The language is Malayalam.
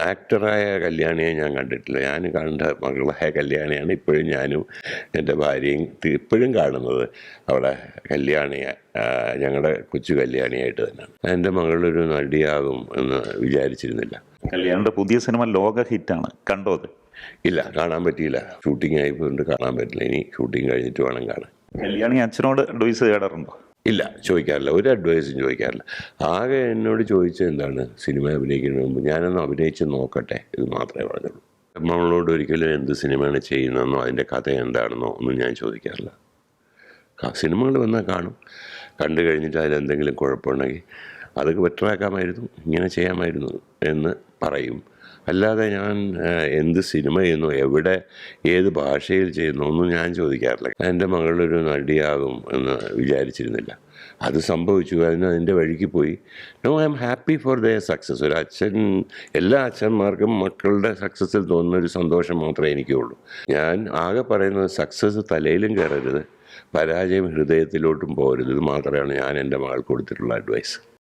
ആക്ടറായ കല്യാണിയെ ഞാൻ കണ്ടിട്ടില്ല. ഞാൻ കണ്ട മകളായ കല്യാണിയാണ് ഇപ്പോഴും ഞാനും എന്റെ ഭാര്യയും ഇപ്പോഴും കാണുന്നത്. അവിടെ കല്യാണിയെ ഞങ്ങളുടെ കൊച്ചു കല്യാണിയായിട്ട് തന്നെയാണ്. എന്റെ മകളൊരു നടിയാകും എന്ന് വിചാരിച്ചിരുന്നില്ല. കല്യാണിന്റെ പുതിയ സിനിമ ലോക ഹിറ്റാണ്. കണ്ടോ അത്? ഇല്ല കാണാൻ പറ്റിയില്ല. ഷൂട്ടിംഗ് ആയതുകൊണ്ട് കാണാൻ പറ്റില്ല. ഇനി ഷൂട്ടിംഗ് കഴിഞ്ഞിട്ട് വേണം കാണാൻ. കല്യാണി അച്ഛനോട് അഡ്വൈസ് തേടാറുണ്ടോ? ഇല്ല ചോദിക്കാറില്ല. ഒരു അഡ്വൈസും ചോദിക്കാറില്ല. ആകെ എന്നോട് ചോദിച്ചത് എന്താണ്? സിനിമ അഭിനയിക്കുന്നതിന് മുമ്പ് ഞാനൊന്ന് അഭിനയിച്ച് നോക്കട്ടെ ഇത് മാത്രമേ പറഞ്ഞുള്ളൂ. നമ്മളോട് ഒരിക്കലും എന്ത് സിനിമയാണ് ചെയ്യുന്നതെന്നോ അതിന്റെ കഥ എന്താണെന്നോ ഒന്നും ഞാൻ ചോദിക്കാറില്ല. സിനിമകൾ വന്നാൽ കാണും. കണ്ടു കഴിഞ്ഞിട്ട് അതിലെന്തെങ്കിലും കുഴപ്പമുണ്ടെങ്കിൽ അതൊക്കെ ബെറ്ററാക്കാമായിരുന്നു ഇങ്ങനെ ചെയ്യാമായിരുന്നു എന്ന് പറയും. അല്ലാതെ ഞാൻ എന്ത് സിനിമ ചെയ്യുന്നു എവിടെ ഏത് ഭാഷയിൽ ചെയ്യുന്നു ഒന്നും ഞാൻ ചോദിക്കാറില്ല. എന്റെ മകളൊരു നടിയാകും എന്ന് വിചാരിച്ചിരുന്നില്ല. അത് സംഭവിച്ചു. അതിന് അതിന്റെ വഴിക്ക് പോയി. No I'm happy for their success. ഒരു അച്ഛൻ എല്ലാ അച്ഛന്മാർക്കും മക്കളുടെ സക്സസ്സിൽ തോന്നുന്ന ഒരു സന്തോഷം മാത്രമേ എനിക്കുള്ളൂ. ഞാൻ ആകെ പറയുന്നത് സക്സസ് തലയിലും കയറരുത്. പരാജയം ഹൃദയത്തിലോട്ടും പോകരുത്. ഇത് മാത്രമാണ് ഞാൻ എന്റെ മകൾക്ക് കൊടുത്തിട്ടുള്ള അഡ്വൈസ്.